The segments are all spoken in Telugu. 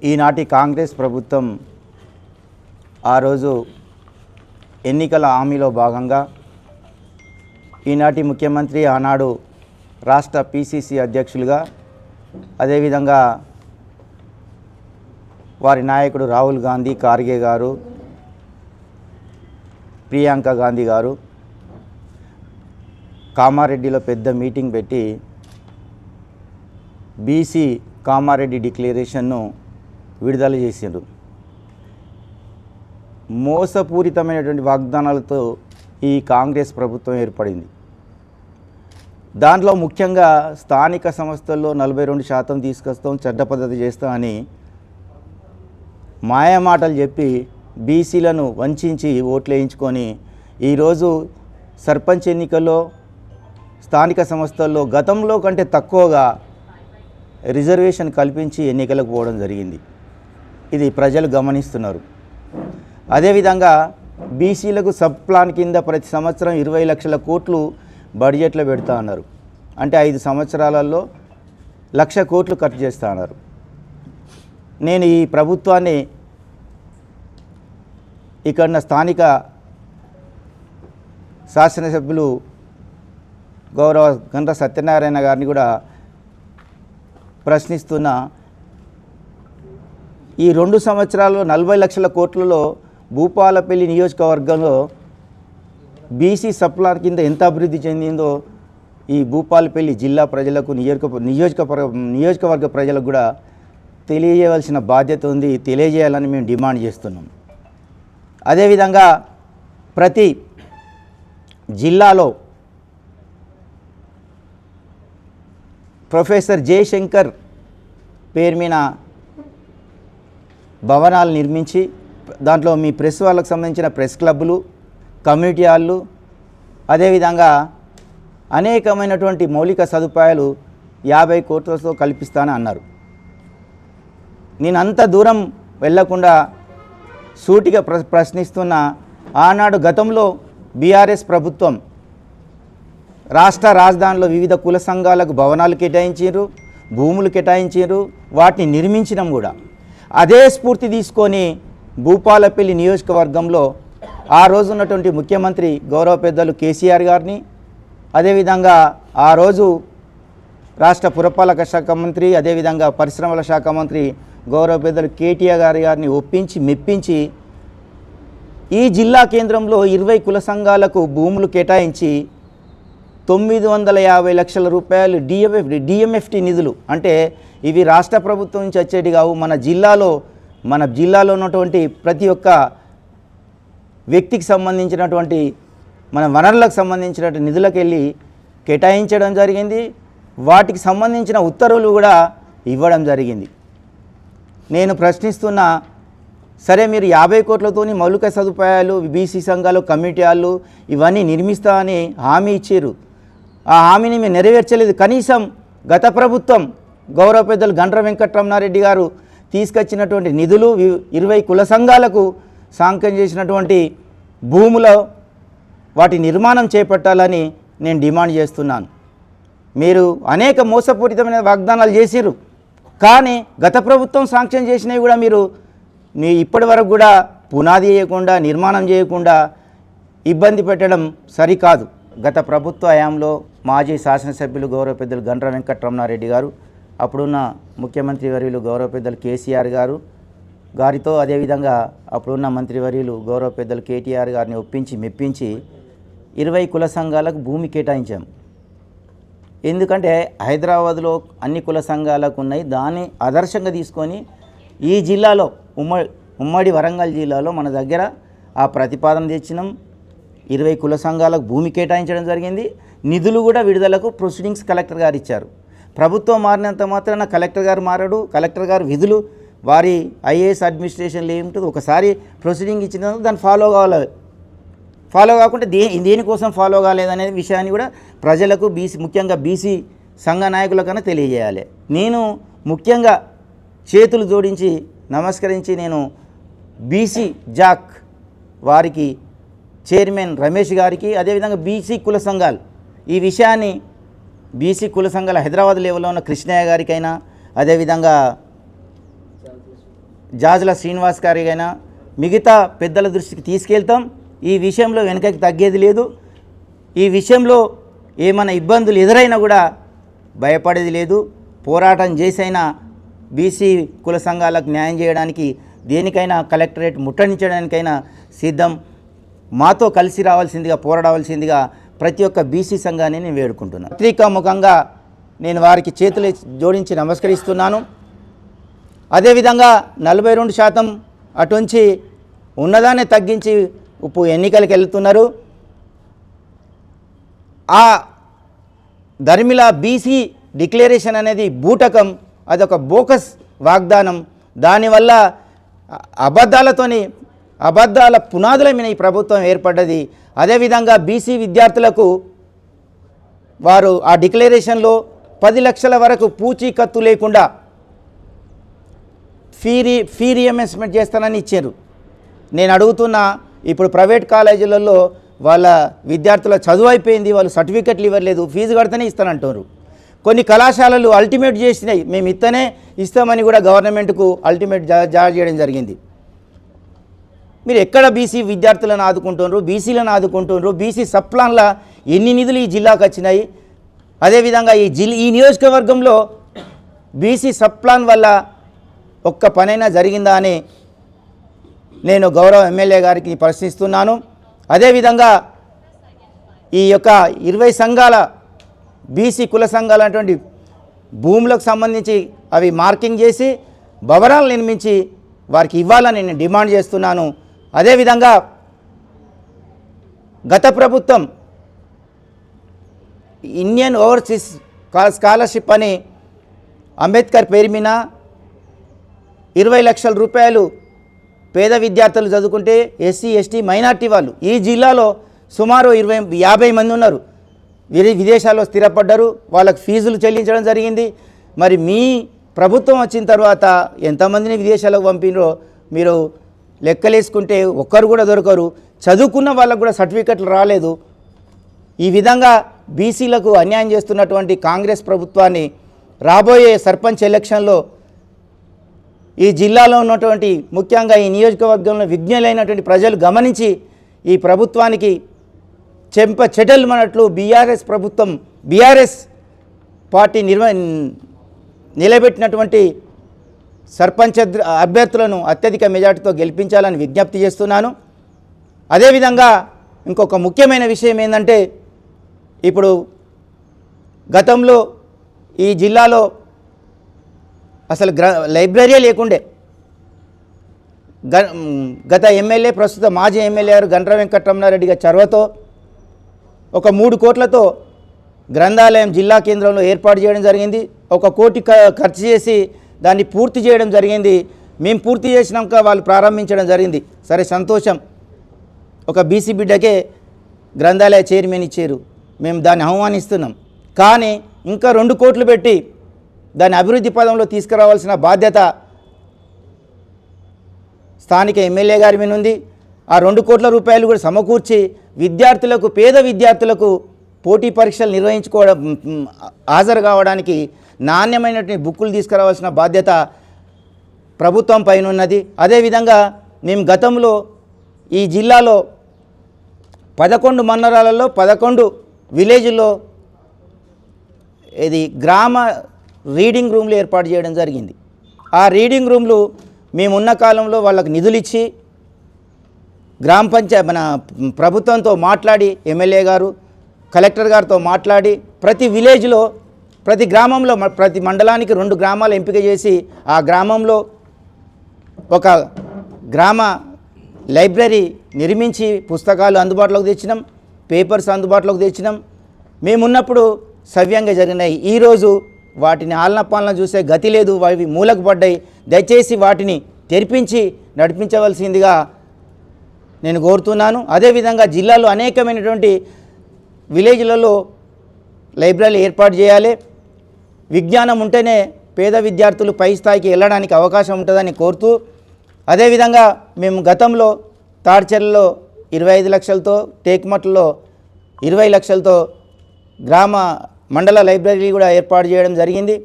ఈనాటి కాంగ్రెస్ ప్రభుత్వం ఆ రోజు ఎన్నికల హామీలో భాగంగా ఈనాటి ముఖ్యమంత్రి ఆనాడు రాష్ట్ర పిసిసి అధ్యక్షులుగా అదేవిధంగా వారి నాయకుడు రాహుల్ గాంధీ ఖార్గే గారు ప్రియాంక గాంధీ గారు కామారెడ్డిలో పెద్ద మీటింగ్ పెట్టి బీసీ కామారెడ్డి డిక్లరేషన్ను విడుదల చేసిండ్రు. మోసపూరితమైనటువంటి వాగ్దానాలతో ఈ కాంగ్రెస్ ప్రభుత్వం ఏర్పడింది. దాంట్లో ముఖ్యంగా స్థానిక సంస్థల్లో నలభై రెండు శాతం తీసుకొస్తాం చెడ్డ పద్ధతి చేస్తాం అని మాయమాటలు చెప్పి బీసీలను వంచి ఓట్లు వేయించుకొని ఈరోజు సర్పంచ్ ఎన్నికల్లో స్థానిక సంస్థల్లో గతంలో కంటే తక్కువగా రిజర్వేషన్ కల్పించి ఎన్నికలకు పోవడం జరిగింది. ఇది ప్రజలు గమనిస్తున్నారు. అదేవిధంగా బీసీలకు సబ్ ప్లాన్ కింద ప్రతి సంవత్సరం ఇరవై లక్షల కోట్లు బడ్జెట్లో పెడతా అన్నారు. అంటే ఐదు సంవత్సరాలలో లక్ష కోట్లు ఖర్చు చేస్తా అన్నారు. నేను ఈ ప్రభుత్వాన్ని ఇక్కడ స్థానిక శాసనసభ్యులు గౌరవ గంట సత్యనారాయణ గారిని కూడా ప్రశ్నిస్తున్న. ఈ రెండు సంవత్సరాల్లో నలభై లక్షల కోట్లలో భూపాలపల్లి నియోజకవర్గంలో బీసీ సప్లార్ కింద ఎంత అభివృద్ధి చెందిందో ఈ భూపాలపల్లి జిల్లా ప్రజలకు నియోజక నియోజకవర్గ నియోజకవర్గ ప్రజలకు కూడా తెలియజేయవలసిన బాధ్యత ఉంది తెలియజేయాలని మేము డిమాండ్ చేస్తున్నాం. అదేవిధంగా ప్రతి జిల్లాలో ప్రొఫెసర్ జయశంకర్ పేరు మీద భవనాలు నిర్మించి దాంట్లో మీ ప్రెస్ వాళ్ళకు సంబంధించిన ప్రెస్ క్లబ్లు కమ్యూనిటీ హాళ్ళు అదేవిధంగా అనేకమైనటువంటి మౌలిక సదుపాయాలు యాభై కోట్లతో కల్పిస్తానని అన్నారు. నేను అంత దూరం వెళ్ళకుండా సూటిగా ప్ర ప్రశ్నిస్తున్న ఆనాడు గతంలో బీఆర్ఎస్ ప్రభుత్వం రాష్ట్ర రాజధానిలో వివిధ కుల సంఘాలకు భవనాలు కేటాయించారు భూములు కేటాయించారు వాటిని నిర్మించడం కూడా. అదే స్ఫూర్తి తీసుకొని భూపాలపల్లి నియోజకవర్గంలో ఆ రోజు ఉన్నటువంటి ముఖ్యమంత్రి గౌరవ పెద్దలు కేసీఆర్ గారిని అదేవిధంగా ఆ రోజు రాష్ట్ర పురపాలక శాఖ మంత్రి అదేవిధంగా పరిశ్రమల శాఖ మంత్రి గౌరవ పెద్దలు కేటీఆర్ గారి గారిని ఒప్పించి మెప్పించి ఈ జిల్లా కేంద్రంలో ఇరవై కుల సంఘాలకు భూములు కేటాయించి తొమ్మిది వందల యాభై లక్షల రూపాయలు డిఎంఎఫ్ డిఎంఎఫ్టి నిధులు. అంటే ఇవి రాష్ట్ర ప్రభుత్వం నుంచి వచ్చేటి కావు. మన జిల్లాలో మన జిల్లాలో ఉన్నటువంటి ప్రతి ఒక్క వ్యక్తికి సంబంధించినటువంటి మన వనరులకు సంబంధించినటువంటి నిధులకు వెళ్ళి కేటాయించడం జరిగింది. వాటికి సంబంధించిన ఉత్తర్వులు కూడా ఇవ్వడం జరిగింది. నేను ప్రశ్నిస్తున్న సరే మీరు యాభై కోట్లతోని మౌలిక సదుపాయాలు బీసీ సంఘాలు కమిటీ వాళ్ళు ఇవన్నీ నిర్మిస్తా అని హామీ ఇచ్చారు ఆ హామీని మేము నెరవేర్చలేదు. కనీసం గత ప్రభుత్వం గౌరవ పెద్దలు గండ్ర వెంకటరమణారెడ్డి గారు తీసుకొచ్చినటువంటి నిధులు వి- ఇరవై కుల సంఘాలకు సాంక్షన్ చేసినటువంటి భూములో వాటి నిర్మాణం చేపట్టాలని నేను డిమాండ్ చేస్తున్నాను. మీరు అనేక మోసపూరితమైన వాగ్దానాలు చేశారు కానీ గత ప్రభుత్వం సాంక్షన్ చేసినవి కూడా మీరు మీ ఇప్పటి వరకు కూడా పునాది చేయకుండా నిర్మాణం చేయకుండా ఇబ్బంది పెట్టడం సరికాదు. గత ప్రభుత్వ హయాంలో మాజీ శాసనసభ్యులు గౌరవ పెద్దలు గండ్ర వెంకటరమణారెడ్డి గారు అప్పుడున్న ముఖ్యమంత్రి వర్యులు గౌరవ పెద్దలు కేసీఆర్ గారు గారితో అదేవిధంగా అప్పుడున్న మంత్రివర్యులు గౌరవ పెద్దలు కేటీఆర్ గారిని ఒప్పించి మెప్పించి ఇరవై కుల సంఘాలకు భూమి కేటాయించాం. ఎందుకంటే హైదరాబాద్లో అన్ని కుల సంఘాలకు ఉన్నాయి. దాన్ని ఆదర్శంగా తీసుకొని ఈ జిల్లాలో ఉమ్మడి ఉమ్మడి వరంగల్ జిల్లాలో మన దగ్గర ఆ ప్రతిపాదన తెచ్చినాం. ఇరవై కుల సంఘాలకు భూమి కేటాయించడం జరిగింది. నిధులు కూడా విడుదలకు ప్రొసీడింగ్స్ కలెక్టర్ గారు ఇచ్చారు. ప్రభుత్వం మారినంత మాత్రాన కలెక్టర్ గారు మారాడు. కలెక్టర్ గారు విధులు వారి ఐఏఎస్ అడ్మినిస్ట్రేషన్లో ఏముంటుంది ఒకసారి ప్రొసీడింగ్ ఇచ్చిన తర్వాత దాన్ని ఫాలో కావాలి. ఫాలో కాకుండా దే దేనికోసం ఫాలో కాలేదనే విషయాన్ని కూడా ప్రజలకు బీసీ ముఖ్యంగా బీసీ సంఘ నాయకులకన్నా తెలియజేయాలి. నేను ముఖ్యంగా చేతులు జోడించి నమస్కరించి నేను బీసీ జాక్ వారికి చైర్మన్ రమేష్ గారికి అదేవిధంగా బీసీ కుల సంఘాలు. ఈ విషయాన్ని బీసీ కుల సంఘాల హైదరాబాద్ లెవెల్లో ఉన్న కృష్ణయ్య గారికైనా అదేవిధంగా జాజుల శ్రీనివాస్ గారికైనా మిగతా పెద్దల దృష్టికి తీసుకెళ్తాం. ఈ విషయంలో వెనకకి తగ్గేది లేదు. ఈ విషయంలో ఏమైనా ఇబ్బందులు ఎదురైనా కూడా భయపడేది లేదు. పోరాటం చేసైనా బీసీ కుల సంఘాలకు న్యాయం చేయడానికి దేనికైనా కలెక్టరేట్ ముట్టడించడానికైనా సిద్ధం. మాతో కలిసి రావాల్సిందిగా పోరాడవలసిందిగా ప్రతి ఒక్క బీసీ సంఘాన్ని నేను వేడుకుంటున్నాను. పత్రికాముఖంగా నేను వారికి చేతులు జోడించి నమస్కరిస్తున్నాను. అదేవిధంగా నలభై రెండు శాతం అటుంచి ఉన్నదాన్ని తగ్గించి ఇప్పుడు ఎన్నికలకు వెళ్తున్నారు. ఆ ధర్మిల బీసీ డిక్లరేషన్ అనేది బూటకం అదొక బోకస్ వాగ్దానం. దానివల్ల అబద్ధాలతోని అబద్ధాల పునాదుల మీద ఈ ప్రభుత్వం ఏర్పడ్డది. అదేవిధంగా బీసీ విద్యార్థులకు వారు ఆ డిక్లరేషన్లో పది లక్షల వరకు పూచీకత్తు లేకుండా ఫీ రీ ఫీ రియంబర్స్మెంట్ చేస్తానని ఇచ్చారు. నేను అడుగుతున్నా ఇప్పుడు ప్రైవేట్ కాలేజీలలో వాళ్ళ విద్యార్థుల చదువు అయిపోయింది వాళ్ళు సర్టిఫికెట్లు ఇవ్వలేదు ఫీజు కడితేనే ఇస్తానంటున్నారు. కొన్ని కళాశాలలు అల్టిమేట్ చేసినాయి మేము ఇస్తేనే ఇస్తామని కూడా గవర్నమెంట్కు అల్టిమేట్ జా జారీ చేయడం జరిగింది. మీరు ఎక్కడ బీసీ విద్యార్థులను ఆదుకుంటున్నారు? బీసీలను ఆదుకుంటున్నారు? బీసీ సప్లాన్ల ఎన్ని నిధులు ఈ జిల్లాకు వచ్చినాయి? అదేవిధంగా ఈ జిల్ ఈ నియోజకవర్గంలో బీసీ సప్లాన్ వల్ల ఒక్క పనైనా జరిగిందా అని నేను గౌరవ ఎమ్మెల్యే గారికి ప్రశ్నిస్తున్నాను. అదేవిధంగా ఈ యొక్క ఇరవై సంఘాల బీసీ కుల సంఘాలు అటువంటి భూములకు సంబంధించి అవి మార్కింగ్ చేసి భవనాలు నిర్మించి వారికి ఇవ్వాలని నేను డిమాండ్ చేస్తున్నాను. అదేవిధంగా గత ప్రభుత్వం ఇండియన్ ఓవర్సీస్ స్కాలర్షిప్ అని అంబేద్కర్ పేరు మీద ఇరవై లక్షల రూపాయలు పేద విద్యార్థులు చదువుకుంటే ఎస్సీ ఎస్టీ మైనార్టీ వాళ్ళు ఈ జిల్లాలో సుమారు ఇరవై యాభై మంది ఉన్నారు. విదే విదేశాల్లో స్థిరపడ్డారు. వాళ్ళకి ఫీజులు చెల్లించడం జరిగింది. మరి మీ ప్రభుత్వం వచ్చిన తర్వాత ఎంతమందిని విదేశాలకు పంపినో మీరు లెక్కలేసుకుంటే ఒక్కరు కూడా దొరకరు. చదువుకున్న వాళ్ళకు కూడా సర్టిఫికెట్లు రాలేదు. ఈ విధంగా బీసీలకు అన్యాయం చేస్తున్నటువంటి కాంగ్రెస్ ప్రభుత్వాన్ని రాబోయే సర్పంచ్ ఎలక్షన్లో ఈ జిల్లాలో ఉన్నటువంటి ముఖ్యంగా ఈ నియోజకవర్గంలో విజ్ఞులైనటువంటి ప్రజలు గమనించి ఈ ప్రభుత్వానికి చెంప చెటల్మన్నట్లు బీఆర్ఎస్ ప్రభుత్వం బీఆర్ఎస్ పార్టీ నిర్వ నిలబెట్టినటువంటి సర్పంచ్ అభ్యర్థులను అత్యధిక మెజార్టీతో గెలిపించాలని విజ్ఞప్తి చేస్తున్నాను. అదేవిధంగా ఇంకొక ముఖ్యమైన విషయం ఏంటంటే ఇప్పుడు గతంలో ఈ జిల్లాలో అసలు గ్ర లైబ్రరీ లేకుండే. గ గత ఎమ్మెల్యే ప్రస్తుత మాజీ ఎమ్మెల్యే గారు గండ్ర వెంకటరమణారెడ్డి గారి చొరవతో ఒక మూడు కోట్లతో గ్రంథాలయం జిల్లా కేంద్రంలో ఏర్పాటు చేయడం జరిగింది. ఒక కోటి ఖర్చు చేసి దాన్ని పూర్తి చేయడం జరిగింది. మేము పూర్తి చేసినాక వాళ్ళు ప్రారంభించడం జరిగింది. సరే సంతోషం. ఒక బీసీ బిడ్డకే గ్రంథాలయ చైర్మన్ ఇచ్చారు. మేము దాన్ని ఆహ్వానిస్తున్నాం. కానీ ఇంకా రెండు కోట్లు పెట్టి దాన్ని అభివృద్ధి పదంలో తీసుకురావాల్సిన బాధ్యత స్థానిక ఎమ్మెల్యే గారి మీద ఉంది. ఆ రెండు కోట్ల రూపాయలు కూడా సమకూర్చి విద్యార్థులకు పేద విద్యార్థులకు పోటీ పరీక్షలు నిర్వహించుకోవడం హాజరు కావడానికి నాణ్యమైనటువంటి బుక్కులు తీసుకురావాల్సిన బాధ్యత ప్రభుత్వం పైన ఉన్నది. అదేవిధంగా మేము గతంలో ఈ జిల్లాలో పదకొండు మండలాలలో పదకొండు విలేజ్లో ఇది గ్రామ రీడింగ్ రూమ్లు ఏర్పాటు చేయడం జరిగింది. ఆ రీడింగ్ రూమ్లు మేమున్న కాలంలో వాళ్ళకు నిధులు ఇచ్చి గ్రామ పంచాయతీ మన ప్రభుత్వంతో మాట్లాడి ఎమ్మెల్యే గారు కలెక్టర్ గారితో మాట్లాడి ప్రతి విలేజ్లో ప్రతి గ్రామంలో మ- ప్రతి మండలానికి రెండు గ్రామాలు ఎంపిక చేసి ఆ గ్రామంలో ఒక గ్రామ లైబ్రరీ నిర్మించి పుస్తకాలు అందుబాటులోకి తెచ్చినాం పేపర్స్ అందుబాటులోకి తెచ్చినాం. మేమున్నప్పుడు సవ్యంగా జరిగినాయి. ఈరోజు వాటిని ఆలనపాలన చూసే గతి లేదు అవి మూలకు పడ్డాయి. దయచేసి వాటిని తెరిపించి నడిపించవలసిందిగా నేను కోరుతున్నాను. అదేవిధంగా జిల్లాలో అనేకమైనటువంటి విలేజ్లలో లైబ్రరీ ఏర్పాటు చేయాలి. విజ్ఞానం ఉంటేనే పేద విద్యార్థులు పై స్థాయికి వెళ్ళడానికి అవకాశం ఉంటుందని కోరుతూ అదేవిధంగా మేము గతంలో తాడ్చెర్లలో ఇరవై ఐదు లక్షలతో టేక్మట్లో ఇరవై లక్షలతో గ్రామ మండల లైబ్రరీ కూడా ఏర్పాటు చేయడం జరిగింది.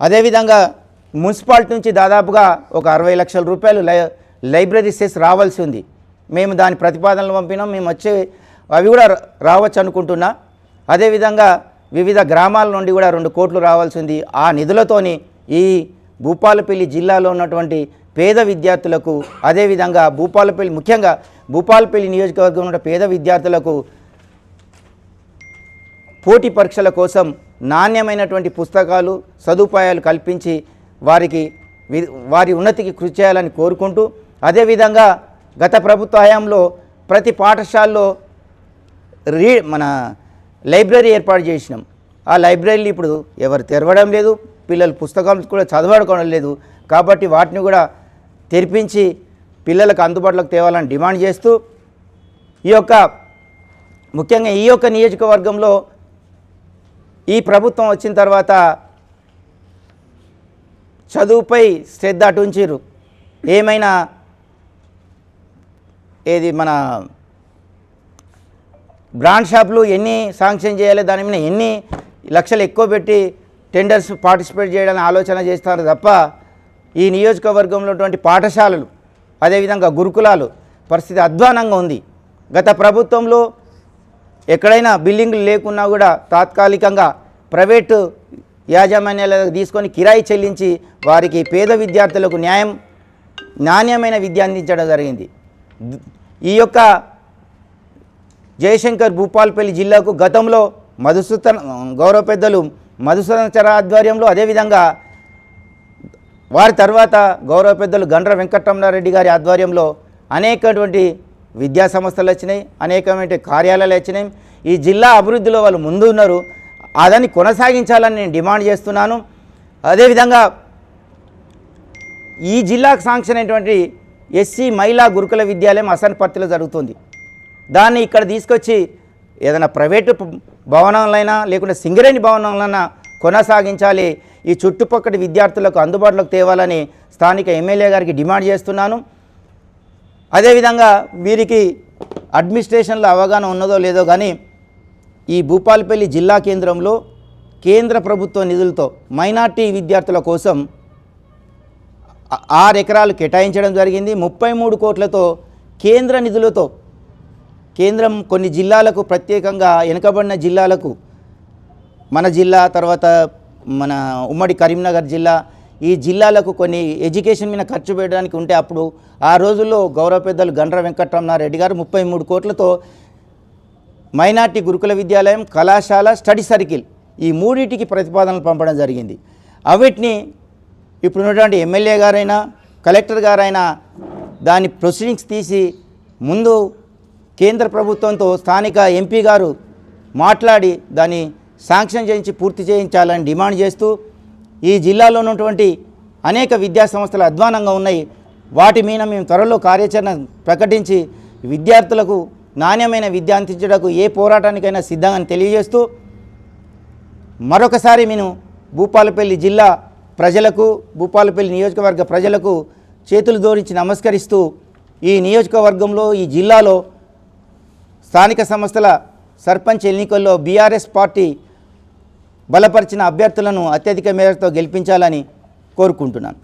అదేవిధంగా మున్సిపాలిటీ నుంచి దాదాపుగా ఒక అరవై లక్షల రూపాయలు లై లైబ్రరీ సెస్ రావాల్సి ఉంది. మేము దాని ప్రతిపాదనలు పంపినాం. మేము వచ్చే అవి కూడా రా- రావచ్చు అనుకుంటున్నా అదేవిధంగా వివిధ గ్రామాల నుండి కూడా రెండు కోట్లు రావాల్సింది. ఆ నిధులతోని ఈ భూపాలపల్లి జిల్లాలో ఉన్నటువంటి పేద విద్యార్థులకు అదేవిధంగా భూపాలపల్లి ముఖ్యంగా భూపాలపల్లి నియోజకవర్గంలో ఉన్న పేద విద్యార్థులకు పోటీ పరీక్షల కోసం నాణ్యమైనటువంటి పుస్తకాలు సదుపాయాలు కల్పించి వారికి వారి ఉన్నతికి కృషి చేయాలని కోరుకుంటూ అదేవిధంగా గత ప్రభుత్వ హయాంలో ప్రతి పాఠశాలలో రీ మన లైబ్రరీ ఏర్పాటు చేసినాం. ఆ లైబ్రరీలు ఇప్పుడు ఎవరు తెరవడం లేదు పిల్లలు పుస్తకాలు కూడా చదవడం లేదు. కాబట్టి వాటిని కూడా తెరిపించి పిల్లలకు అందుబాటులోకి తేవాలని డిమాండ్ చేస్తూ ఈ యొక్క ముఖ్యంగా ఈ యొక్క నియోజకవర్గంలో ఈ ప్రభుత్వం వచ్చిన తర్వాత చదువుపై శ్రద్ధ అటుంచిరు ఏమైనా ఏది మన బ్రాండ్ షాపులు ఎన్ని శాంక్షన్ చేయాలి దాని మీద ఎన్ని లక్షలు ఎక్కువ పెట్టి టెండర్స్ పార్టిసిపేట్ చేయడానికి ఆలోచన చేస్తారు తప్ప ఈ నియోజకవర్గంలో ఉన్నటువంటి పాఠశాలలు అదేవిధంగా గురుకులాలు పరిస్థితి అధ్వానంగా ఉంది. గత ప్రభుత్వంలో ఎక్కడైనా బిల్డింగ్లు లేకున్నా కూడా తాత్కాలికంగా ప్రైవేటు యాజమాన్యాలకు తీసుకొని కిరాయి చెల్లించి వారికి పేద విద్యార్థులకు న్యాయం నాణ్యమైన విద్య అందించడం జరిగింది. ఈ యొక్క జయశంకర్ భూపాల్పల్లి జిల్లాకు గతంలో మధుసూతన గౌరవ పెద్దలు మధుసూదనాచార ఆధ్వర్యంలో అదేవిధంగా వారి తర్వాత గౌరవ పెద్దలు గండ్ర వెంకటరమణారెడ్డి గారి ఆధ్వర్యంలో అనేకటువంటి విద్యా సంస్థలు వచ్చినాయి అనేకమైన కార్యాలయాలు వచ్చినాయి. ఈ జిల్లా అభివృద్ధిలో వాళ్ళు ముందు ఉన్నారు. అదని కొనసాగించాలని నేను డిమాండ్ చేస్తున్నాను. అదేవిధంగా ఈ జిల్లాకు సాంక్షన్ అయినటువంటి ఎస్సీ మహిళా గురుకుల విద్యాలయం అసన్పర్తిలో జరుగుతుంది. దాన్ని ఇక్కడ తీసుకొచ్చి ఏదైనా ప్రైవేటు భవనాలైనా లేకుంటే సింగరేణి భవనాలైనా కొనసాగించాలి. ఈ చుట్టుపక్కల విద్యార్థులకు అందుబాటులోకి తేవాలని స్థానిక ఎమ్మెల్యే గారికి డిమాండ్ చేస్తున్నాను. అదేవిధంగా వీరికి అడ్మినిస్ట్రేషన్లో అవగాహన ఉన్నదో లేదో కానీ ఈ భూపాలపల్లి జిల్లా కేంద్రంలో కేంద్ర ప్రభుత్వ నిధులతో మైనార్టీ విద్యార్థుల కోసం ఆరు ఎకరాలు కేటాయించడం జరిగింది. ముప్పై మూడు కోట్లతో కేంద్ర నిధులతో కేంద్రం కొన్ని జిల్లాలకు ప్రత్యేకంగా వెనుకబడిన జిల్లాలకు మన జిల్లా తర్వాత మన ఉమ్మడి కరీంనగర్ జిల్లా ఈ జిల్లాలకు కొన్ని ఎడ్యుకేషన్ మీద ఖర్చు పెట్టడానికి ఉంటే అప్పుడు ఆ రోజుల్లో గౌరవ పెద్దలు గండ్ర వెంకటరమణారెడ్డి గారు ముప్పై మూడు కోట్లతో మైనార్టీ గురుకుల విద్యాలయం కళాశాల స్టడీ సర్కిల్ ఈ మూడింటికి ప్రతిపాదనలు పంపడం జరిగింది. అవిటిని ఇప్పుడు ఉన్నటువంటి ఎమ్మెల్యే గారైనా కలెక్టర్ గారైనా దాని ప్రొసీడింగ్స్ తీసి ముందు కేంద్ర ప్రభుత్వంతో స్థానిక ఎంపీ గారు మాట్లాడి దాన్ని శాంక్షన్ చేయించి పూర్తి చేయించాలని డిమాండ్ చేస్తూ ఈ జిల్లాలో ఉన్నటువంటి అనేక విద్యా సంస్థలు అధ్వానంగా ఉన్నాయి. వాటి మీద మేము త్వరలో కార్యాచరణ ప్రకటించి విద్యార్థులకు నాణ్యమైన విద్య అందించడానికి ఏ పోరాటానికైనా సిద్ధంగా తెలియజేస్తూ మరొకసారి నేను భూపాలపల్లి జిల్లా ప్రజలకు భూపాలపల్లి నియోజకవర్గ ప్రజలకు చేతులు జోడించి నమస్కరిస్తూ ఈ నియోజకవర్గంలో ఈ జిల్లాలో స్థానిక సంస్థల సర్పంచ్ ఎన్నికల్లో బీఆర్ఎస్ పార్టీ బలపరిచిన అభ్యర్థులను అత్యధిక మేరతో గెలిపించాలని కోరుకుంటున్నాను.